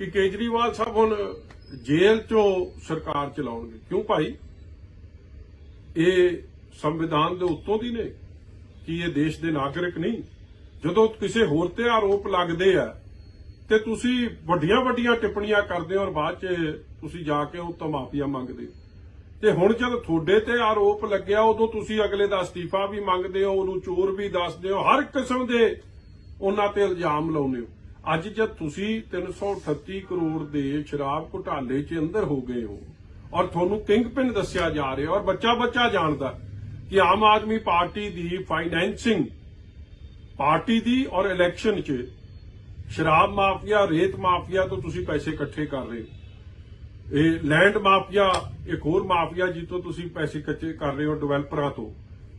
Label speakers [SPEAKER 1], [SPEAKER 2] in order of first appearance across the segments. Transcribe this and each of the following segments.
[SPEAKER 1] ਕਿ ਕੇਜਰੀਵਾਲ ਸਾਹਿਬ ਹੁਣ ਜੇਲ੍ਹ ਚੋਂ ਸਰਕਾਰ ਚਲਾਉਣਗੇ? ਕਿਉਂ ਭਾਈ? ਇਹ ਸੰਵਿਧਾਨ ਦੇ ਉੱਤੋਂ ਦੀ ਨੇ ਕਿ ਇਹ ਦੇਸ਼ ਦੇ ਨਾਗਰਿਕ ਨਹੀਂ? ਜਦੋਂ ਕਿਸੇ ਹੋਰ ਤੇ ਆਰੋਪ ਲੱਗਦੇ ਆ, ਤੇ ਤੁਸੀਂ ਵੱਡੀਆਂ ਵੱਡੀਆਂ ਟਿੱਪਣੀਆਂ ਕਰਦੇ ਹੋ ਔਰ ਬਾਅਦ ਚ ਤੁਸੀਂ ਜਾ ਕੇ ਉਹ ਤੋਂ ਮਾਫੀਆ ਮੰਗਦੇ ਹੋ। ਤੇ ਹੁਣ ਜਦ ਤੁਹਾਡੇ ਤੇ ਆਰੋਪ ਲੱਗਿਆ, ਉਦੋਂ ਤੁਸੀਂ ਅਗਲੇ ਦਾ ਅਸਤੀਫਾ ਵੀ ਮੰਗਦੇ ਹੋ, ਉਹਨੂੰ ਚੋਰ ਵੀ ਦੱਸਦੇ ਹੋ, ਹਰ ਕਿਸਮ ਦੇ ਉਹਨਾਂ ਤੇ ਇਲਜ਼ਾਮ ਲਾਉਂਦੇ ਹੋ। ਅੱਜ ਜਦ ਤੁਸੀਂ 338 ਕਰੋੜ ਦੇ ਸ਼ਰਾਬ ਘੁਟਾਲੇ 'ਚ ਅੰਦਰ ਹੋ ਗਏ ਹੋ ਔਰ ਤੁਹਾਨੂੰ ਕਿੰਗ ਕਿੰਗਪਿਨ ਦੱਸਿਆ ਜਾ ਰਿਹਾ ਔਰ ਬੱਚਾ ਬੱਚਾ ਜਾਣਦਾ ਕਿ ਆਮ ਆਦਮੀ ਪਾਰਟੀ ਦੀ ਫਾਈਨੈਂਸਿੰਗ ਪਾਰਟੀ ਦੀ ਔਰ ਇਲੈਕਸ਼ਨ 'ਚ ਸ਼ਰਾਬ ਮਾਫੀਆ, ਰੇਤ ਮਾਫੀਆ ਤੋਂ ਤੁਸੀਂ ਪੈਸੇ ਇਕੱਠੇ ਕਰ ਰਹੇ ਹੋ। ਇਹ ਲੈਂਡ ਮਾਫੀਆ, ਇੱਕ ਹੋਰ ਮਾਫੀਆ ਜੀ ਤੋਂ ਤੁਸੀਂ ਪੈਸੇ ਇਕੱਠੇ ਕਰ ਰਹੇ ਹੋ ਡਿਵੈਲਪਰਾਂ ਤੋਂ।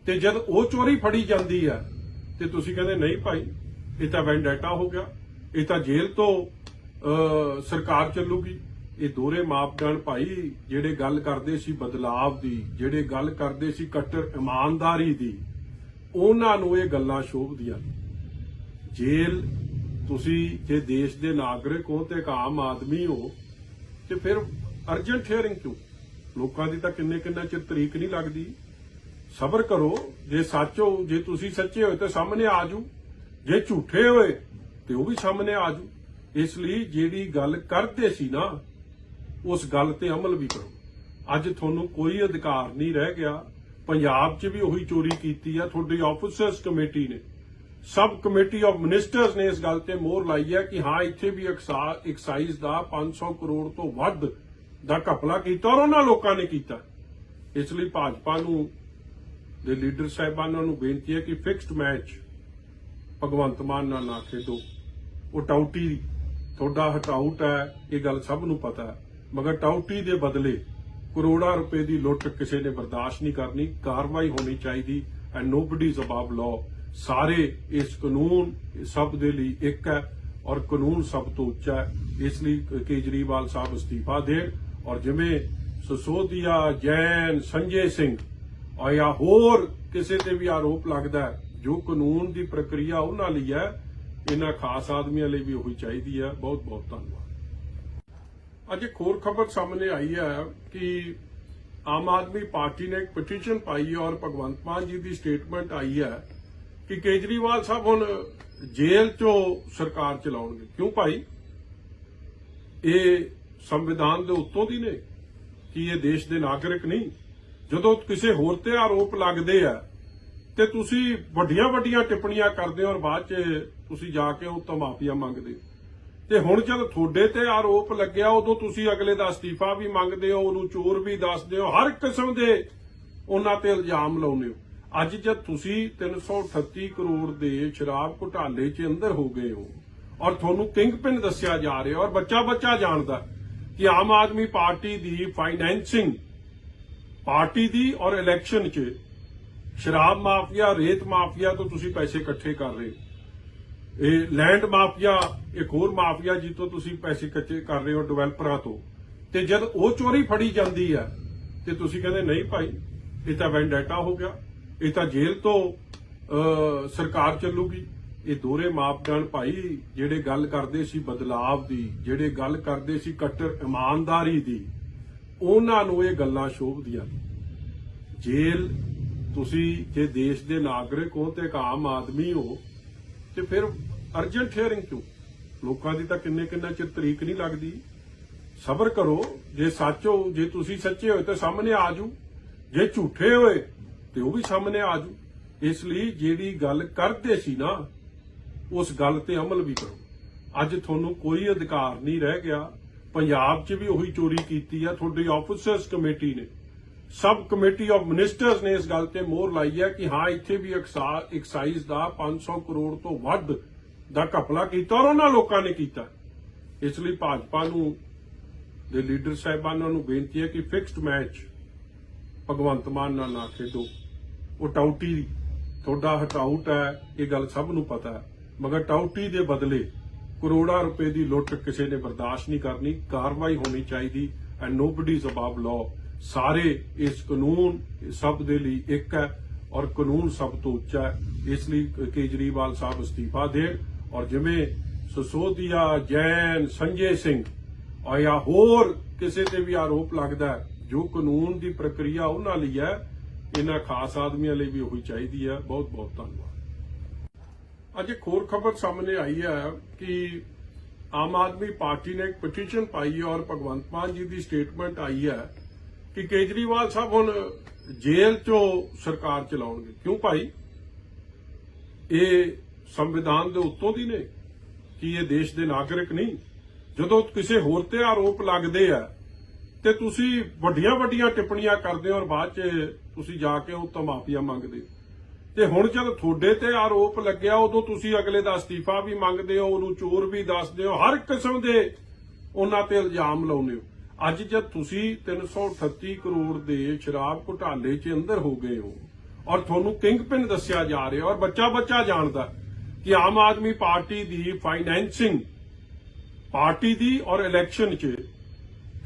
[SPEAKER 1] ਤੇ ਜਦ ਉਹ ਚੋਰੀ ਫੜੀ ਜਾਂਦੀ ਹੈ, ਤੇ ਤੁਸੀਂ ਕਹਿੰਦੇ, ਨਹੀਂ ਭਾਈ, ਇਹ ਤਾਂ ਵੈਂਡੇਟਾ ਹੋ ਗਿਆ। ਇਹ ਤਾਂ ਜੇਲ੍ਹ ਤੋਂ ਸਰਕਾਰ ਚੱਲੂਗੀ। ਇਹ ਦੋਰੇ ਮਾਪਦੰਡ ਭਾਈ ਜਿਹੜੇ ਗੱਲ ਕਰਦੇ ਸੀ ਬਦਲਾਵ ਦੀ, ਜਿਹੜੇ ਗੱਲ ਕਰਦੇ ਸੀ ਕੱਟਰ ਇਮਾਨਦਾਰੀ ਦੀ, ਉਹਨਾਂ ਨੂੰ ਇਹ ਗੱਲਾਂ ਸ਼ੋਭਦੀਆਂ ਜੇਲ ਤੁਸੀਂ ਜੇ ਦੇਸ਼ ਦੇ ਨਾਗਰਿਕ ਹੋ ਤੇ ਇੱਕ ਆਮ ਆਦਮੀ ਹੋ, ਤੇ ਫਿਰ ਅਰਜੈਂਟ ਹੀਅਰਿੰਗ ਕਿਉਂ? ਲੋਕਾਂ ਦੀ ਤਾਂ ਕਿੰਨੇ ਕਿੰਨਾ ਚਿਰ ਤਰੀਕ ਨਹੀਂ ਲੱਗਦੀ। ਸਬਰ ਕਰੋ, ਜੇ ਸੱਚ ਹੋ, ਜੇ ਤੁਸੀਂ ਸੱਚੇ ਹੋਏ ਤਾਂ ਸਾਹਮਣੇ ਆ ਜੂ ਜੇ ਝੂਠੇ ਹੋਏ ਤੇ ਉਹ ਵੀ ਸਾਹਮਣੇ ਆ ਜੂ ਇਸ ਲਈ ਜਿਹੜੀ ਗੱਲ ਕਰਦੇ ਸੀ ਨਾ, ਉਸ ਗੱਲ ਤੇ ਅਮਲ ਵੀ ਕਰੋ। ਅੱਜ ਤੁਹਾਨੂੰ ਕੋਈ ਅਧਿਕਾਰ ਨਹੀਂ ਰਹਿ ਗਿਆ। ਪੰਜਾਬ 'ਚ ਵੀ ਉਹੀ ਚੋਰੀ ਕੀਤੀ ਆ। ਤੁਹਾਡੀ ਆਫਿਸਰਸ ਕਮੇਟੀ ਨੇ। ਸਬ ਕਮੇਟੀ ਆਫ ਮਿਨਿਸਟਰਸ ਨੇ ਇਸ ਗੱਲ ਤੇ ਮੋਹਰ ਲਾਈ ਹੈ ਕਿ ਹਾਂ, ਇੱਥੇ ਵੀ ਐਕਸਾਈਜ਼ ਦਾ 500 ਕਰੋੜ ਤੋਂ ਵੱਧ ਦਾ ਘਪਲਾ ਕੀਤਾ ਔਰ ਉਹਨਾਂ ਲੋਕਾਂ ਨੇ ਕੀਤਾ। ਇਸ ਲਈ ਭਾਜਪਾ ਨੂੰ ਦੇ ਲੀਡਰ ਸਾਹਿਬਾਨਾਂ ਨੂੰ ਬੇਨਤੀ ਹੈ ਕਿ ਫਿਕਸਡ ਮੈਚ ਭਗਵੰਤ ਮਾਨ ਨਾਲ ਨਾ ਖੇਡੋ। ਉਹ ਟਾਊਟੀ ਤੁਹਾਡਾ ਹਟਾਊਟ ਹੈ, ਇਹ ਗੱਲ ਸਭ ਨੂੰ ਪਤਾ ਹੈ। ਮਗਰ ਟਾਊਟੀ ਦੇ ਬਦਲੇ ਕਰੋੜਾਂ ਰੁਪਏ ਦੀ ਲੁੱਟ ਕਿਸੇ ਨੇ ਬਰਦਾਸ਼ਤ ਨਹੀਂ ਕਰਨੀ, ਕਾਰਵਾਈ ਹੋਣੀ ਚਾਹੀਦੀ ਐਂਡ ਨੋਬਡੀ ਅਬਵ ਲਾਅ ਸਾਰੇ ਇਸ ਕਾਨੂੰਨ ਸਭ ਦੇ ਲਈ ਇੱਕ ਹੈ ਔਰ ਕਾਨੂੰਨ ਸਭ ਤੋਂ ਉੱਚਾ ਹੈ। ਇਸ ਲਈ ਕੇਜਰੀਵਾਲ ਸਾਹਿਬ ਅਸਤੀਫਾ ਦੇਣ ਔਰ ਜਿਵੇਂ ਸਸੋਦੀਆ, ਜੈਨ, ਸੰਜੇ ਸਿੰਘ ਔਰ ਹੋਰ ਕਿਸੇ ਤੇ ਵੀ ਆਰੋਪ ਲੱਗਦਾ ਜੋ ਕਾਨੂੰਨ ਦੀ ਪ੍ਰਕਿਰਿਆ ਉਹਨਾਂ ਲਈ ਹੈ ਇਹਨਾਂ ਖਾਸ ਆਦਮੀਆਂ ਲਈ ਵੀ ਉਹੀ ਚਾਹੀਦੀ ਹੈ ਬਹੁਤ ਬਹੁਤ ਧੰਨਵਾਦ। ਅੱਜ ਇੱਕ ਹੋਰ ਖਬਰ ਸਾਹਮਣੇ ਆਈ ਹੈ ਕਿ ਆਮ ਆਦਮੀ ਪਾਰਟੀ ਨੇ ਇੱਕ ਪਟੀਸ਼ਨ ਪਾਈ ਹੈ ਔਰ ਭਗਵੰਤ ਮਾਨ ਜੀ ਦੀ ਸਟੇਟਮੈਂਟ ਆਈ ਹੈ ਕਿ ਕੇਜਰੀਵਾਲ ਸਾਹਿਬ ਹੁਣ ਜੇਲ੍ਹ ਚੋਂ ਸਰਕਾਰ ਚਲਾਉਣਗੇ। ਕਿਉਂ ਭਾਈ? ਇਹ ਸੰਵਿਧਾਨ ਦੇ ਉੱਤੋਂ ਦੀ ਨੇ ਕਿ ਇਹ ਦੇਸ਼ ਦੇ ਨਾਗਰਿਕ ਨਹੀਂ। ਜਦੋਂ ਕਿਸੇ ਹੋਰ ਤੇ ਆਰੋਪ ਲੱਗਦੇ ਆ ਤੇ ਤੁਸੀਂ ਵੱਡੀਆਂ ਵੱਡੀਆਂ ਟਿੱਪਣੀਆਂ ਕਰਦੇ ਹੋ ਔਰ ਬਾਅਦ ਚ ਤੁਸੀਂ ਜਾ ਕੇ ਉਹ ਤੋਂ ਮਾਫੀਆ ਮੰਗਦੇ ਹੋ। ਤੇ ਹੁਣ ਜਦ ਤੁਹਾਡੇ ਤੇ ਆਰੋਪ ਲੱਗਿਆ, ਉਦੋਂ ਤੁਸੀਂ ਅਗਲੇ ਦਾ ਅਸਤੀਫਾ ਵੀ ਮੰਗਦੇ ਹੋ, ਉਹਨੂੰ ਚੋਰ ਵੀ ਦੱਸਦੇ ਹੋ, ਹਰ ਕਿਸਮ ਦੇ ਉਹਨਾਂ ਤੇ ਇਲਜ਼ਾਮ ਲਾਉਂਦੇ ਹੋ। ਅੱਜ ਜਦ ਤੁਸੀਂ 338 ਕਰੋੜ ਦੇ ਸ਼ਰਾਬ ਘੁਟਾਲੇ 'ਚ ਅੰਦਰ ਹੋ ਗਏ ਹੋ ਔਰ ਤੁਹਾਨੂੰ ਕਿੰਗ ਕਿੰਗਪਿਨ ਦੱਸਿਆ ਜਾ ਰਿਹਾ ਔਰ ਬੱਚਾ ਬੱਚਾ ਜਾਣਦਾ ਕਿ ਆਮ ਆਦਮੀ ਪਾਰਟੀ ਦੀ ਫਾਈਨੈਂਸਿੰਗ ਪਾਰਟੀ ਦੀ ਔਰ ਇਲੈਕਸ਼ਨ 'ਚ ਸ਼ਰਾਬ ਮਾਫੀਆ, ਰੇਤ ਮਾਫੀਆ ਤੋਂ ਤੁਸੀਂ ਪੈਸੇ ਇਕੱਠੇ ਕਰ ਰਹੇ ਹੋ। ਇਹ ਲੈਂਡ ਮਾਫੀਆ, ਇੱਕ ਹੋਰ ਮਾਫੀਆ ਜੀ ਤੋਂ ਤੁਸੀਂ ਪੈਸੇ ਇਕੱਠੇ ਕਰ ਰਹੇ ਹੋ ਡਿਵੈਲਪਰਾਂ ਤੋਂ। ਤੇ ਜਦ ਉਹ ਚੋਰੀ ਫੜੀ ਜਾਂਦੀ ਹੈ, ਤੇ ਤੁਸੀਂ ਕਹਿੰਦੇ, ਨਹੀਂ ਭਾਈ, ਇਹ ਤਾਂ ਵੈਂਡੇਟਾ ਹੋ ਗਿਆ। ਇਹ ਤਾਂ ਜੇਲ੍ਹ ਤੋਂ ਸਰਕਾਰ ਚੱਲੂਗੀ। ਇਹ ਦੋਰੇ ਮਾਪਦੰਡ ਭਾਈ, ਜਿਹੜੇ ਗੱਲ ਕਰਦੇ ਸੀ ਬਦਲਾਵ ਦੀ, ਜਿਹੜੇ ਗੱਲ ਕਰਦੇ ਸੀ ਕੱਟਰ ਇਮਾਨਦਾਰੀ ਦੀ, ਉਹਨਾਂ ਨੂੰ ਇਹ ਗੱਲਾਂ ਸ਼ੋਭਦੀਆਂ ਨੇ। ਜੇਲ੍ਹ ਤੁਸੀਂ ਜੇ ਦੇਸ਼ ਦੇ ਨਾਗਰਿਕ ਹੋ ਤੇ ਇੱਕ ਆਮ ਆਦਮੀ ਹੋ, ਤੇ ਫਿਰ ਅਰਜੈਂਟ ਹੀਅਰਿੰਗ ਕਿਉਂ? ਲੋਕਾਂ ਦੀ ਤਾਂ ਕਿੰਨੇ ਕਿੰਨਾ ਚਿਰ ਤਰੀਕ ਨਹੀਂ ਲੱਗਦੀ। ਸਬਰ ਕਰੋ, ਜੇ ਸੱਚ ਹੋ, ਜੇ ਤੁਸੀਂ ਸੱਚੇ ਹੋਏ ਤਾਂ ਸਾਹਮਣੇ ਆ ਜੂ ਜੇ ਝੂਠੇ ਹੋਏ ਤੇ ਉਹ ਵੀ ਸਾਹਮਣੇ ਆ ਜੂ ਇਸ ਲਈ ਜਿਹੜੀ ਗੱਲ ਕਰਦੇ ਸੀ ਨਾ, ਉਸ ਗੱਲ ਤੇ ਅਮਲ ਵੀ ਕਰੋ। ਅੱਜ ਤੁਹਾਨੂੰ ਕੋਈ ਅਧਿਕਾਰ ਨਹੀਂ ਰਹਿ ਗਿਆ। ਪੰਜਾਬ 'ਚ ਵੀ ਉਹੀ ਚੋਰੀ ਕੀਤੀ ਆ, ਤੁਹਾਡੀ ਆਫਿਸਰਸ ਕਮੇਟੀ ਨੇ। ਸਬ ਕਮੇਟੀ ਆਫ ਮਿਨਿਸਟਰਸ ਨੇ ਇਸ ਗੱਲ ਤੇ ਮੋਹਰ ਲਾਈ ਹੈ ਕਿ ਹਾਂ, ਇੱਥੇ ਵੀ ਐਕਸਾਈਜ਼ ਦਾ 500 ਕਰੋੜ ਤੋਂ ਵੱਧ ਦਾ ਘਪਲਾ ਕੀਤਾ ਔਰ ਉਹਨਾਂ ਲੋਕਾਂ ਨੇ ਕੀਤਾ। ਇਸ ਲਈ ਭਾਜਪਾ ਨੂੰ ਦੇ ਲੀਡਰ ਸਾਹਿਬਾਨਾਂ ਨੂੰ ਬੇਨਤੀ ਹੈ ਕਿ ਫਿਕਸਡ ਮੈਚ ਭਗਵੰਤ ਮਾਨ ਨਾਲ ਨਾ ਖੇਡੋ। ਉਹ ਟਾਊਟੀ ਤੁਹਾਡਾ ਹਟਾਊਟ ਹੈ, ਇਹ ਗੱਲ ਸਭ ਨੂੰ ਪਤਾ ਹੈ। ਮਗਰ ਟਾਊਟੀ ਦੇ ਬਦਲੇ ਕਰੋੜਾਂ ਰੁਪਏ ਦੀ ਲੁੱਟ ਕਿਸੇ ਨੇ ਬਰਦਾਸ਼ਤ ਨਹੀਂ ਕਰਨੀ, ਕਾਰਵਾਈ ਹੋਣੀ ਚਾਹੀਦੀ and nobody is above law ਸਾਰੇ ਇਸ ਕਾਨੂੰਨ ਸਭ ਦੇ ਲਈ ਇੱਕ ਹੈ ਔਰ ਕਾਨੂੰਨ ਸਭ ਤੋਂ ਉੱਚਾ ਹੈ। ਇਸ ਲਈ ਕੇਜਰੀਵਾਲ ਸਾਹਿਬ ਅਸਤੀਫਾ ਦੇਣ ਔਰ ਜਿਵੇਂ ਸਸੋਦੀਆ, ਜੈਨ, ਸੰਜੇ ਸਿੰਘ ਔਰ ਜਾਂ ਹੋਰ ਕਿਸੇ ਤੇ ਵੀ ਆਰੋਪ ਲੱਗਦਾ ਜੋ ਕਾਨੂੰਨ ਦੀ ਪ੍ਰਕਿਰਿਆ ਉਹਨਾਂ ਲਈ ਹੈ, ਇਹਨਾਂ ਖਾਸ ਆਦਮੀਆਂ ਲਈ ਵੀ ਉਹੀ ਚਾਹੀਦੀ ਹੈ। ਬਹੁਤ ਬਹੁਤ ਧੰਨਵਾਦ। ਅੱਜ ਇੱਕ ਹੋਰ ਖਬਰ ਸਾਹਮਣੇ ਆਈ ਹੈ ਕਿ ਆਮ ਆਦਮੀ ਪਾਰਟੀ ਨੇ ਇੱਕ ਪਟੀਸ਼ਨ ਪਾਈ ਹੈ ਔਰ ਭਗਵੰਤ ਮਾਨ ਜੀ ਦੀ ਸਟੇਟਮੈਂਟ ਆਈ ਹੈ ਕਿ ਕੇਜਰੀਵਾਲ ਸਾਹਿਬ ਹੁਣ ਜੇਲ੍ਹ ਚੋਂ ਸਰਕਾਰ ਚਲਾਉਣਗੇ। ਕਿਉਂ ਭਾਈ? ਇਹ ਸੰਵਿਧਾਨ ਦੇ ਉੱਤੋਂ ਦੀ ਨੇ ਕਿ ਇਹ ਦੇਸ਼ ਦੇ ਨਾਗਰਿਕ ਨਹੀਂ। ਜਦੋਂ ਕਿਸੇ ਹੋਰ ਤੇ ਆਰੋਪ ਲੱਗਦੇ ਆ, ਤੇ ਤੁਸੀਂ ਵੱਡੀਆਂ ਵੱਡੀਆਂ ਟਿੱਪਣੀਆਂ ਕਰਦੇ ਹੋ ਔਰ ਬਾਅਦ ਚ ਤੁਸੀਂ ਜਾ ਕੇ ਉਹ ਤੋਂ ਮਾਫੀਆ ਮੰਗਦੇ। ਹੋ ਤੇ ਹੁਣ ਜਦ ਤੁਹਾਡੇ ਤੇ ਆਰੋਪ ਲੱਗਿਆ, ਉਦੋਂ ਤੁਸੀਂ ਅਗਲੇ ਦਾ ਅਸਤੀਫਾ ਵੀ ਮੰਗਦੇ ਹੋ, ਉਹਨੂੰ ਚੋਰ ਵੀ ਦੱਸਦੇ ਹੋ। ਹਰ ਕਿਸਮ ਦੇ ਉਹਨਾਂ ਤੇ ਇਲਜ਼ਾਮ ਲਾਉਂਦੇ ਹੋ। ਅੱਜ ਜਦ ਤੁਸੀਂ 338 ਕਰੋੜ ਦੇ ਸ਼ਰਾਬ ਘੁਟਾਲੇ 'ਚ ਅੰਦਰ ਹੋ ਗਏ ਹੋ ਔਰ ਤੁਹਾਨੂੰ ਕਿੰਗ ਪਿਨ ਦੱਸਿਆ ਜਾ ਰਿਹਾ ਔਰ ਬੱਚਾ ਬੱਚਾ ਜਾਣਦਾ ਕਿ ਆਮ ਆਦਮੀ ਪਾਰਟੀ ਦੀ ਫਾਈਨੈਂਸਿੰਗ ਪਾਰਟੀ ਦੀ ਔਰ ਇਲੈਕਸ਼ਨ 'ਚ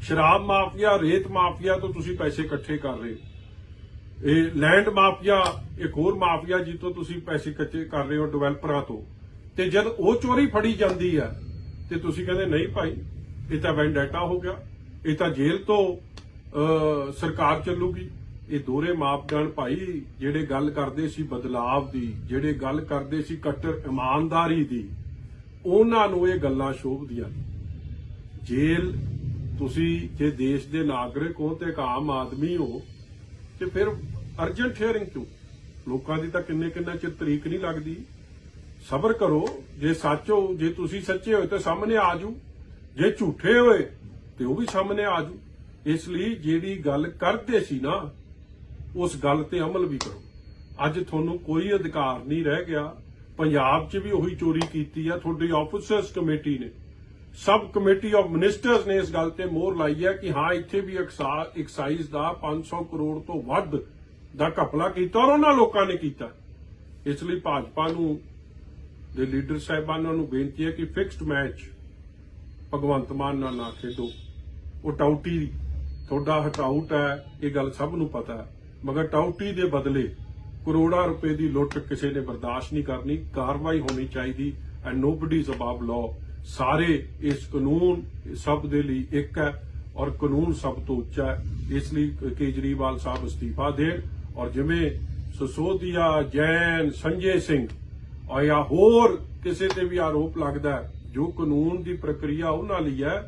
[SPEAKER 1] ਸ਼ਰਾਬ ਮਾਫੀਆ, ਰੇਤ ਮਾਫੀਆ ਤੋਂ ਤੁਸੀਂ ਪੈਸੇ ਇਕੱਠੇ ਕਰ ਰਹੇ ਹੋ। ਇਹ ਲੈਂਡ ਮਾਫੀਆ, ਇੱਕ ਹੋਰ ਮਾਫੀਆ ਜੀ ਤੁਸੀਂ ਪੈਸੇ ਇਕੱਠੇ ਕਰ ਰਹੇ ਹੋ ਡਿਵੈਲਪਰਾਂ ਤੋਂ। ਤੇ ਜਦ ਉਹ ਚੋਰੀ ਫੜੀ ਜਾਂਦੀ ਹੈ ਤੇ ਤੁਸੀਂ ਕਹਿੰਦੇ, ਨਹੀਂ ਭਾਈ, ਇਹ ਤਾਂ ਵੈਂਡੇਟਾ ਹੋ ਗਿਆ। ਇਹ ਤਾਂ ਜੇਲ੍ਹ ਤੋਂ ਅਹ, ਸਰਕਾਰ ਚੱਲੂਗੀ। ਇਹ ਦੋਰੇ ਮਾਪਦੰਡ ਭਾਈ ਜਿਹੜੇ ਗੱਲ ਕਰਦੇ ਸੀ ਬਦਲਾਵ ਦੀ ਜਿਹੜੇ ਗੱਲ ਕਰਦੇ ਸੀ ਕੱਟਰ ਇਮਾਨਦਾਰੀ ਦੀ ਉਹਨਾਂ ਨੂੰ ਇਹ ਗੱਲਾਂ ਸ਼ੋਭਦੀਆਂ ਜੇਲ ਤੁਸੀਂ ਜੇ ਦੇਸ਼ ਦੇ ਨਾਗਰਿਕ ਹੋ ਤੇ ਇੱਕ ਆਮ ਆਦਮੀ ਹੋ ਤੇ ਫਿਰ ਅਰਜੈਂਟ ਹੇਅਰਿੰਗ ਕਿਉਂ? ਲੋਕਾਂ ਦੀ ਤਾਂ ਕਿੰਨੇ ਕਿੰਨਾ ਚਿਰ ਤਰੀਕ ਨਹੀਂ ਲੱਗਦੀ। ਸਬਰ ਕਰੋ ਜੇ ਸੱਚ ਹੋ ਜੇ ਤੁਸੀਂ ਸੱਚੇ ਹੋਏ ਤਾਂ ਸਾਹਮਣੇ ਆ ਜੂ ਜੇ ਝੂਠੇ ਹੋਏ ਤੇ ਉਹ ਵੀ ਸਾਹਮਣੇ ਆ ਜੂ। ਇਸ ਲਈ ਜਿਹੜੀ ਗੱਲ ਕਰਦੇ ਸੀ ਨਾ, ਉਸ ਗੱਲ ਤੇ ਅਮਲ ਵੀ ਕਰੋ। ਅੱਜ ਤੁਹਾਨੂੰ ਕੋਈ ਅਧਿਕਾਰ ਨਹੀਂ ਰਹਿ ਗਿਆ। ਪੰਜਾਬ 'ਚ ਵੀ ਉਹੀ ਚੋਰੀ ਕੀਤੀ ਆ। ਤੁਹਾਡੀ ਆਫਿਸਰਸ ਕਮੇਟੀ ਨੇ। ਸਬ ਕਮੇਟੀ ਆਫ ਮਿਨਿਸਟਰਸ ਨੇ ਇਸ ਗੱਲ ਤੇ ਮੋਹਰ ਲਾਈ ਹੈ ਕਿ ਹਾਂ, ਇੱਥੇ ਵੀ ਐਕਸਾਈਜ਼ ਦਾ 500 ਕਰੋੜ ਤੋਂ ਵੱਧ ਦਾ ਘਪਲਾ ਕੀਤਾ ਔਰ ਉਹਨਾਂ ਲੋਕਾਂ ਨੇ ਕੀਤਾ। ਇਸ ਲਈ ਭਾਜਪਾ ਨੂੰ ਦੇ ਲੀਡਰ ਸਾਹਿਬਾਨਾਂ ਨੂੰ ਬੇਨਤੀ ਹੈ ਕਿ ਫਿਕਸਡ ਮੈਚ ਭਗਵੰਤ ਮਾਨ ਨਾਲ ਨਾ ਖੇਡੋ। ਉਹ ਟਾਊਟੀ ਤੁਹਾਡਾ ਹਟਾਊਟ ਹੈ, ਇਹ ਗੱਲ ਸਭ ਨੂੰ ਪਤਾ ਹੈ। ਮਗਰ ਟਾਊਟੀ ਦੇ ਬਦਲੇ ਕਰੋੜਾਂ ਰੁਪਏ ਦੀ ਲੁੱਟ ਕਿਸੇ ਨੇ ਬਰਦਾਸ਼ਤ ਨਹੀਂ ਕਰਨੀ, ਕਾਰਵਾਈ ਹੋਣੀ ਚਾਹੀਦੀ and nobody is above law ਸਾਰੇ ਇਸ ਕਾਨੂੰਨ ਸਭ ਦੇ ਲਈ ਇੱਕ ਹੈ ਔਰ ਕਾਨੂੰਨ ਸਭ ਤੋਂ ਉੱਚਾ ਹੈ। ਇਸ ਲਈ ਕੇਜਰੀਵਾਲ ਸਾਹਿਬ ਅਸਤੀਫਾ ਦੇਣ ਔਰ ਜਿਵੇਂ ਸਸੋਦੀਆ, ਜੈਨ, ਸੰਜੇ ਸਿੰਘ ਔਰ ਜਾਂ ਹੋਰ ਕਿਸੇ ਤੇ ਵੀ ਆਰੋਪ ਲੱਗਦਾ ਜੋ ਕਾਨੂੰਨ ਦੀ ਪ੍ਰਕਿਰਿਆ ਉਹਨਾਂ ਲਈ ਹੈ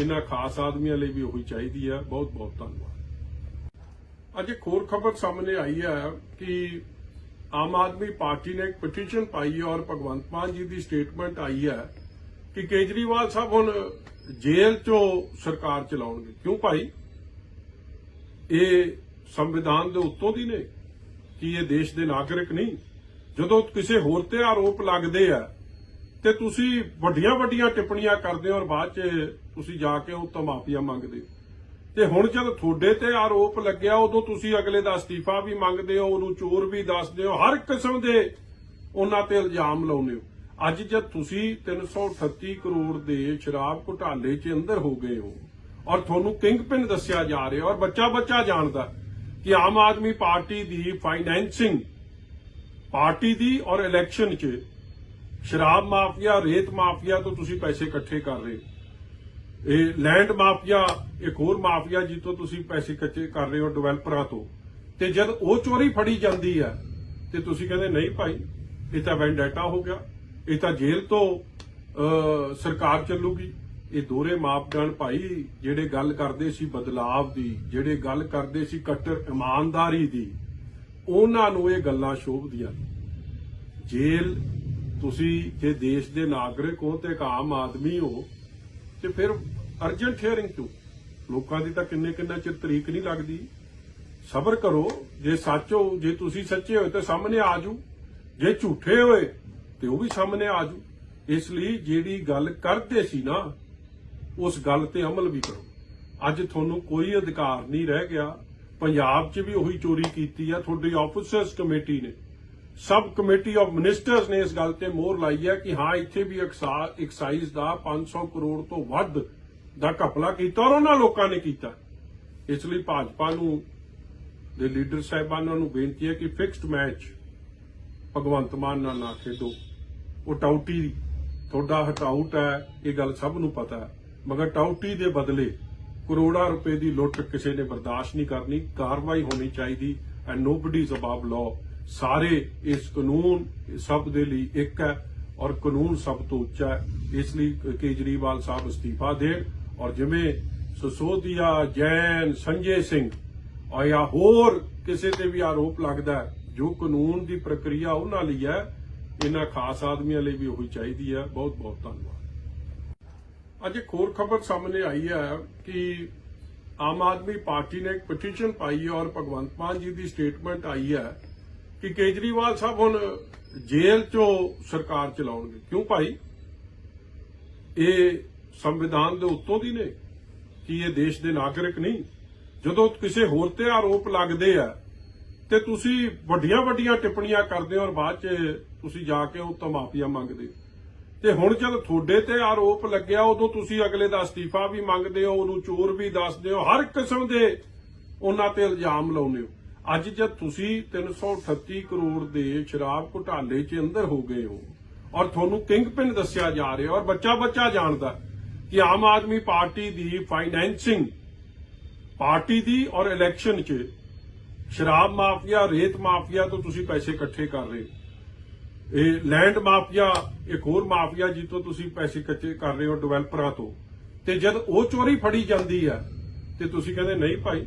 [SPEAKER 1] ਇਹਨਾਂ ਖਾਸ ਆਦਮੀਆਂ ਲਈ ਵੀ ਉਹੀ ਚਾਹੀਦੀ ਹੈ ਬਹੁਤ ਬਹੁਤ ਧੰਨਵਾਦ। ਅੱਜ ਇੱਕ ਹੋਰ ਖਬਰ ਸਾਹਮਣੇ ਆਈ ਹੈ ਕਿ ਆਮ ਆਦਮੀ ਪਾਰਟੀ ਨੇ ਇੱਕ ਪਟੀਸ਼ਨ ਪਾਈ ਹੈ ਔਰ ਭਗਵੰਤ ਮਾਨ ਜੀ ਦੀ ਸਟੇਟਮੈਂਟ ਆਈ ਹੈ ਕਿ ਕੇਜਰੀਵਾਲ ਸਾਹਿਬ ਹੁਣ ਜੇਲ੍ਹ ਚੋਂ ਸਰਕਾਰ ਚਲਾਉਣਗੇ। ਕਿਉਂ ਭਾਈ? ਇਹ ਸੰਵਿਧਾਨ ਦੇ ਉੱਤੋਂ ਦੀ ਨੇ ਕਿ ਇਹ ਦੇਸ਼ ਦੇ ਨਾਗਰਿਕ ਨਹੀਂ? ਜਦੋਂ ਕਿਸੇ ਹੋਰ ਤੇ ਆਰੋਪ ਲੱਗਦੇ ਆ ਤੇ ਤੁਸੀਂ ਵੱਡੀਆਂ ਵੱਡੀਆਂ ਟਿੱਪਣੀਆਂ ਕਰਦੇ ਹੋ ਔਰ ਬਾਅਦ ਚ ਤੁਸੀਂ ਜਾ ਕੇ ਉਹ ਤੋਂ ਮਾਫੀਆ ਮੰਗਦੇ ਹੋ। ਤੇ ਹੁਣ ਜਦ ਤੁਹਾਡੇ ਤੇ ਆਰੋਪ ਲੱਗਿਆ, ਉਦੋਂ ਤੁਸੀਂ ਅਗਲੇ ਦਾ ਅਸਤੀਫਾ ਵੀ ਮੰਗਦੇ ਹੋ, ਉਹਨੂੰ ਚੋਰ ਵੀ ਦੱਸਦੇ ਹੋ, ਹਰ ਕਿਸਮ ਦੇ ਉਹਨਾਂ ਤੇ ਇਲਜ਼ਾਮ ਲਾਉਂਦੇ ਹੋ। ਅੱਜ ਜਦ ਤੁਸੀਂ 338 ਕਰੋੜ ਦੇ ਸ਼ਰਾਬ ਘੁਟਾਲੇ 'ਚ ਅੰਦਰ ਹੋ ਗਏ ਹੋ ਔਰ ਤੁਹਾਨੂੰ ਕਿੰਗ ਪਿਨ ਦੱਸਿਆ ਜਾ ਰਿਹਾ ਔਰ ਬੱਚਾ ਬੱਚਾ ਜਾਣਦਾ ਕਿ ਆਮ ਆਦਮੀ ਪਾਰਟੀ ਦੀ ਫਾਈਨੈਂਸਿੰਗ, ਪਾਰਟੀ ਦੀ ਔਰ ਇਲੈਕਸ਼ਨ 'ਚ ਸ਼ਰਾਬ ਮਾਫੀਆ, ਰੇਤ ਮਾਫੀਆ ਤੋਂ ਤੁਸੀਂ ਪੈਸੇ ਇਕੱਠੇ ਕਰ ਰਹੇ ਹੋ। ਇਹ ਲੈਂਡ ਮਾਫੀਆ ਇੱਕ ਹੋਰ ਮਾਫੀਆ ਜੀ ਤੁਸੀਂ ਪੈਸੇ ਕੱਚੇ ਕਰ ਰਹੇ ਹੋ ਡਿਵੈਲਪਰਾਂ ਤੋਂ। ਤੇ ਜਦ ਉਹ ਚੋਰੀ ਫੜੀ ਜਾਂਦੀ ਹੈ, ਤੇ ਤੁਸੀਂ ਕਹਿੰਦੇ ਨਹੀਂ ਭਾਈ, ਇਹ ਤਾਂ ਵੈਂਡੇਟਾ ਹੋ ਗਿਆ। ਇਹ ਤਾਂ ਜੇਲ੍ਹ ਤੋਂ ਸਰਕਾਰ ਚੱਲੂਗੀ। ਇਹ ਦੋਰੇ ਮਾਪਦੰਡ ਭਾਈ, ਜਿਹੜੇ ਗੱਲ ਕਰਦੇ ਸੀ ਬਦਲਾਵ ਦੀ, ਜਿਹੜੇ ਗੱਲ ਕਰਦੇ ਸੀ ਕੱਟਰ ਇਮਾਨਦਾਰੀ ਦੀ, ਉਹਨਾਂ ਨੂੰ ਇਹ ਗੱਲਾਂ ਸ਼ੋਭਦੀਆਂ ਨੇ। ਜੇਲ੍ਹ, ਤੁਸੀਂ ਜੇ ਦੇਸ਼ ਦੇ ਨਾਗਰਿਕ ਹੋ ਤੇ ਇੱਕ ਆਮ ਆਦਮੀ ਹੋ ਤੇ ਫਿਰ ਅਰਜੈਂਟ ਹੀਅਰਿੰਗ ਕਿਉਂ ਲੋਕਾਂ ਦੀ ਤਾਂ ਕਿੰਨੇ ਕਿੰਨਾ ਚਿਰ ਤਰੀਕ ਨਹੀਂ ਲੱਗਦੀ। ਸਬਰ ਕਰੋ, ਜੇ ਸੱਚ ਹੋ, ਜੇ ਤੁਸੀਂ ਸੱਚੇ ਹੋਏ ਤਾਂ ਸਾਹਮਣੇ ਆ ਜੂ ਜੇ ਝੂਠੇ ਹੋਏ ਤੇ ਉਹ ਵੀ ਸਾਹਮਣੇ ਆ ਜੂ ਇਸ ਲਈ ਜਿਹੜੀ ਗੱਲ ਕਰਦੇ ਸੀ ਨਾ, ਉਸ ਗੱਲ ਤੇ ਅਮਲ ਵੀ ਕਰੋ। ਅੱਜ ਤੁਹਾਨੂੰ ਕੋਈ ਅਧਿਕਾਰ ਨਹੀਂ ਰਹਿ ਗਿਆ। ਪੰਜਾਬ 'ਚ ਵੀ ਉਹੀ ਚੋਰੀ ਕੀਤੀ ਆ, ਤੁਹਾਡੀ ਆਫੀਸਰਸ ਕਮੇਟੀ ਨੇ। ਸਬ ਕਮੇਟੀ ਆਫ ਮਿਨਿਸਟਰਸ ਨੇ ਇਸ ਗੱਲ ਤੇ ਮੋਹਰ ਲਾਈ ਹੈ ਕਿ ਹਾਂ, ਇੱਥੇ ਵੀ ਐਕਸਾਈਜ਼ ਦਾ 500 ਕਰੋੜ ਤੋਂ ਵੱਧ ਦਾ ਘਪਲਾ ਕੀਤਾ ਔਰ ਉਹਨਾਂ ਲੋਕਾਂ ਨੇ ਕੀਤਾ। ਇਸ ਲਈ ਭਾਜਪਾ ਨੂੰ ਦੇ ਲੀਡਰ ਸਾਹਿਬਾਨਾਂ ਨੂੰ ਬੇਨਤੀ ਹੈ ਕਿ ਫਿਕਸਡ ਮੈਚ ਭਗਵੰਤ ਮਾਨ ਨਾਲ ਨਾ ਖੇਡੋ। ਉਹ ਟਾਊਟੀ ਤੁਹਾਡਾ ਹਟਾਊਟ ਹੈ, ਇਹ ਗੱਲ ਸਭ ਨੂੰ ਪਤਾ ਹੈ। ਮਗਰ ਟਾਊਟੀ ਦੇ ਬਦਲੇ ਕਰੋੜਾਂ ਰੁਪਏ ਦੀ ਲੁੱਟ ਕਿਸੇ ਨੇ ਬਰਦਾਸ਼ਤ ਨਹੀਂ ਕਰਨੀ, ਕਾਰਵਾਈ ਹੋਣੀ ਚਾਹੀਦੀ and nobody is above law ਸਾਰੇ ਇਸ ਕਾਨੂੰਨ ਸਭ ਦੇ ਲਈ ਇੱਕ ਹੈ ਔਰ ਕਾਨੂੰਨ ਸਭ ਤੋਂ ਉੱਚਾ ਹੈ। ਇਸ ਲਈ ਕੇਜਰੀਵਾਲ ਸਾਹਿਬ ਅਸਤੀਫਾ ਦੇਣ ਔਰ ਜਿਵੇਂ ਸਸੋਦੀਆ, ਜੈਨ, ਸੰਜੇ ਸਿੰਘ ਔਰ ਜਾਂ ਹੋਰ ਕਿਸੇ ਤੇ ਵੀ ਆਰੋਪ ਲੱਗਦਾ ਜੋ ਕਾਨੂੰਨ ਦੀ ਪ੍ਰਕਿਰਿਆ ਉਹਨਾਂ ਲਈ ਹੈ, ਇਹਨਾਂ ਖਾਸ ਆਦਮੀਆਂ ਲਈ ਵੀ ਉਹੀ ਚਾਹੀਦੀ ਹੈ। ਬਹੁਤ ਬਹੁਤ ਧੰਨਵਾਦ। ਅੱਜ ਇੱਕ ਹੋਰ ਖਬਰ ਸਾਹਮਣੇ ਆਈ ਹੈ ਕਿ ਆਮ ਆਦਮੀ ਪਾਰਟੀ ਨੇ ਇੱਕ ਪਟੀਸ਼ਨ ਪਾਈ ਹੈ ਔਰ ਭਗਵੰਤ ਮਾਨ ਜੀ ਦੀ ਸਟੇਟਮੈਂਟ ਆਈ ਹੈ ਕਿ ਕੇਜਰੀਵਾਲ ਸਾਹਿਬ ਹੁਣ ਜੇਲ੍ਹ ਚੋਂ ਸਰਕਾਰ ਚਲਾਉਣਗੇ? ਕਿਉਂ ਭਾਈ? ਇਹ ਸੰਵਿਧਾਨ ਦੇ ਉੱਤੋਂ ਦੀ ਨੇ ਕਿ ਇਹ ਦੇਸ਼ ਦੇ ਨਾਗਰਿਕ ਨਹੀਂ। ਜਦੋਂ ਕਿਸੇ ਹੋਰ ਤੇ ਆਰੋਪ ਲੱਗਦੇ ਆ ਤੇ ਤੁਸੀਂ ਵੱਡੀਆਂ ਵੱਡੀਆਂ ਟਿੱਪਣੀਆਂ ਕਰਦੇ ਹੋ ਔਰ ਬਾਅਦ ਚ ਤੁਸੀਂ ਜਾ ਕੇ ਉਹ ਤੋਂ ਮਾਫੀਆ ਮੰਗਦੇ ਹੋ। ਤੇ ਹੁਣ ਜਦ ਤੁਹਾਡੇ ਤੇ ਆਰੋਪ ਲੱਗਿਆ, ਉਦੋਂ ਤੁਸੀਂ ਅਗਲੇ ਦਾ ਅਸਤੀਫਾ ਵੀ ਮੰਗਦੇ ਹੋ, ਉਹਨੂੰ ਚੋਰ ਵੀ ਦੱਸਦੇ ਹੋ, ਹਰ ਕਿਸਮ ਦੇ ਉਹਨਾਂ ਤੇ ਇਲਜ਼ਾਮ ਲਾਉਂਦੇ ਹੋ। ਅੱਜ ਜਦ ਤੁਸੀਂ 338 ਕਰੋੜ ਦੇ ਸ਼ਰਾਬ ਘੁਟਾਲੇ 'ਚ ਅੰਦਰ ਹੋ ਗਏ ਹੋ ਔਰ ਤੁਹਾਨੂੰ ਕਿੰਗ ਕਿੰਗਪਿਨ ਦੱਸਿਆ ਜਾ ਰਿਹਾ ਔਰ ਬੱਚਾ ਬੱਚਾ ਜਾਣਦਾ ਕਿ ਆਮ ਆਦਮੀ ਪਾਰਟੀ ਦੀ ਫਾਈਨੈਂਸਿੰਗ ਪਾਰਟੀ ਦੀ ਔਰ ਇਲੈਕਸ਼ਨ 'ਚ ਸ਼ਰਾਬ ਮਾਫੀਆ, ਰੇਤ ਮਾਫੀਆ ਤੋਂ ਤੁਸੀਂ ਪੈਸੇ ਇਕੱਠੇ ਕਰ ਰਹੇ ਹੋ। ਇਹ ਲੈਂਡ ਮਾਫੀਆ, ਇੱਕ ਹੋਰ ਮਾਫੀਆ ਜਿੱਤੋਂ ਤੁਸੀਂ ਪੈਸੇ ਇਕੱਠੇ ਕਰ ਰਹੇ ਹੋ ਡਿਵੈਲਪਰਾਂ ਤੋਂ। ਤੇ ਜਦ ਉਹ ਚੋਰੀ ਫੜੀ ਜਾਂਦੀ ਹੈ, ਤੇ ਤੁਸੀਂ ਕਹਿੰਦੇ, ਨਹੀਂ ਭਾਈ,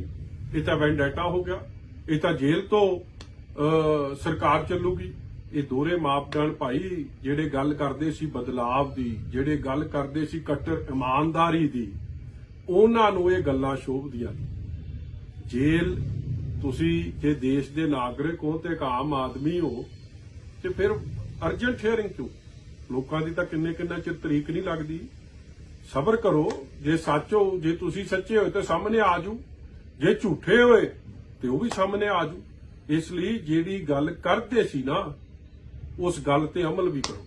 [SPEAKER 1] ਇਹ ਤਾਂ ਵੈਂਡੇਟਾ ਹੋ ਗਿਆ। ਇਹ ਤਾਂ ਜੇਲ੍ਹ ਤੋਂ ਸਰਕਾਰ ਚੱਲੂਗੀ। ਇਹ ਦੋਰੇ ਮਾਪਦੰਡ ਭਾਈ, ਜਿਹੜੇ ਗੱਲ ਕਰਦੇ ਸੀ ਬਦਲਾਵ ਦੀ, ਜਿਹੜੇ ਗੱਲ ਕਰਦੇ ਸੀ ਕੱਟਰ ਇਮਾਨਦਾਰੀ ਦੀ, ਉਹਨਾਂ ਨੂੰ ਇਹ ਗੱਲਾਂ ਸ਼ੋਭਦੀਆਂ ਨੇ। ਤੁਸੀਂ ਜੇ ਦੇਸ਼ ਦੇ ਨਾਗਰਿਕ ਹੋ ਤੇ ਇੱਕ ਆਮ ਆਦਮੀ ਹੋ, ਤੇ ਫਿਰ ਅਰਜੈਂਟ ਹੇਅਰਿੰਗ ਕਿਉਂ? ਲੋਕਾਂ ਦੀ ਤਾਂ ਕਿੰਨੇ ਕਿੰਨਾ ਚਿਰ ਤਰੀਕ ਨਹੀਂ ਲੱਗਦੀ। ਸਬਰ ਕਰੋ, ਜੇ ਸੱਚ ਹੋ, ਜੇ ਤੁਸੀਂ ਸੱਚੇ ਹੋਏ ਤਾਂ ਸਾਹਮਣੇ ਆ ਜੂ ਜੇ ਝੂਠੇ ਹੋਏ ਤੇ ਉਹ ਵੀ ਸਾਹਮਣੇ ਆ ਜੂ। ਇਸ ਲਈ ਜਿਹੜੀ ਗੱਲ ਕਰਦੇ ਸੀ ਨਾ, ਉਸ ਗੱਲ ਤੇ ਅਮਲ ਵੀ ਕਰੋ।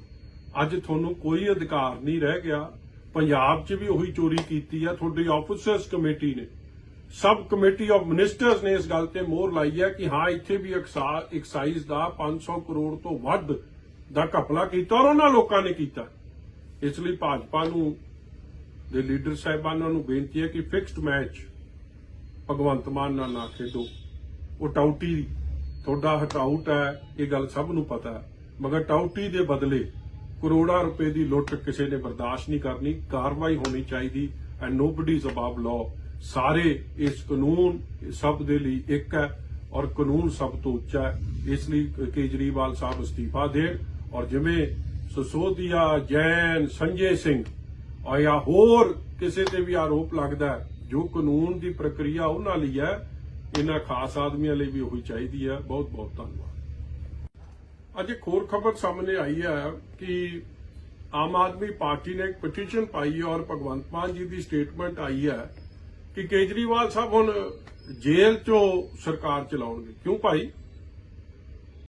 [SPEAKER 1] ਅੱਜ ਤੁਹਾਨੂੰ ਕੋਈ ਅਧਿਕਾਰ ਨਹੀਂ ਰਹਿ ਗਿਆ। ਪੰਜਾਬ 'ਚ ਵੀ ਉਹੀ ਚੋਰੀ ਕੀਤੀ ਆ। ਤੁਹਾਡੀ ਆਫਿਸਰਸ ਕਮੇਟੀ ਨੇ। ਸਬ ਕਮੇਟੀ ਆਫ ਮਿਨਿਸਟਰਸ ਨੇ ਇਸ ਗੱਲ ਤੇ ਮੋਹਰ ਲਾਈ ਹੈ ਕਿ ਹਾਂ, ਇੱਥੇ ਵੀ ਐਕਸਾਈਜ਼ ਦਾ 500 ਕਰੋੜ ਤੋਂ ਵੱਧ ਦਾ ਘਪਲਾ ਕੀਤਾ ਔਰ ਉਹਨਾਂ ਲੋਕਾਂ ਨੇ ਕੀਤਾ। ਇਸ ਲਈ ਭਾਜਪਾ ਨੂੰ ਦੇ ਲੀਡਰ ਸਾਹਿਬਾਨਾਂ ਨੂੰ ਬੇਨਤੀ ਹੈ ਕਿ ਫਿਕਸਡ ਮੈਚ ਭਗਵੰਤ ਮਾਨ ਨਾਲ ਨਾ ਖੇਡੋ। ਉਹ ਟਾਊਟੀ ਤੁਹਾਡਾ ਹਟਾਊਟ ਹੈ, ਇਹ ਗੱਲ ਸਭ ਨੂੰ ਪਤਾ ਹੈ। ਮਗਰ ਟਾਊਟੀ ਦੇ ਬਦਲੇ ਕਰੋੜਾਂ ਰੁਪਏ ਦੀ ਲੁੱਟ ਕਿਸੇ ਨੇ ਬਰਦਾਸ਼ਤ ਨਹੀਂ ਕਰਨੀ, ਕਾਰਵਾਈ ਹੋਣੀ ਚਾਹੀਦੀ and nobody is above law ਸਾਰੇ ਇਸ ਕਾਨੂੰਨ ਸਭ ਦੇ ਲਈ ਇੱਕ ਹੈ ਔਰ ਕਾਨੂੰਨ ਸਭ ਤੋਂ ਉੱਚਾ ਹੈ। ਇਸ ਲਈ ਕੇਜਰੀਵਾਲ ਸਾਹਿਬ ਅਸਤੀਫਾ ਦੇਣ ਔਰ ਜਿਵੇਂ ਸਸੋਦੀਆ ਜੈਨ ਸੰਜੇ ਸਿੰਘ ਔਰ ਜਾਂ ਹੋਰ ਕਿਸੇ ਤੇ ਵੀ ਆਰੋਪ ਲੱਗਦਾ ਜੋ ਕਾਨੂੰਨ ਦੀ ਪ੍ਰਕਿਰਿਆ ਉਹਨਾਂ ਲਈ ਹੈ, ਇਹਨਾਂ ਖਾਸ ਆਦਮੀਆਂ ਲਈ ਵੀ ਉਹੀ ਚਾਹੀਦੀ ਹੈ। ਬਹੁਤ ਬਹੁਤ ਧੰਨਵਾਦ। ਅੱਜ ਇੱਕ ਹੋਰ ਖਬਰ ਸਾਹਮਣੇ ਆਈ ਹੈ ਕਿ ਆਮ ਆਦਮੀ ਪਾਰਟੀ ਨੇ ਇੱਕ ਪਟੀਸ਼ਨ ਪਾਈ ਹੈ ਔਰ ਭਗਵੰਤ ਮਾਨ ਜੀ ਦੀ ਸਟੇਟਮੈਂਟ ਆਈ ਹੈ ਕਿ ਕੇਜਰੀਵਾਲ ਸਾਹਿਬ ਹੁਣ ਜੇਲ੍ਹ ਚੋਂ ਸਰਕਾਰ ਚਲਾਉਣਗੇ। ਕਿਉਂ ਭਾਈ?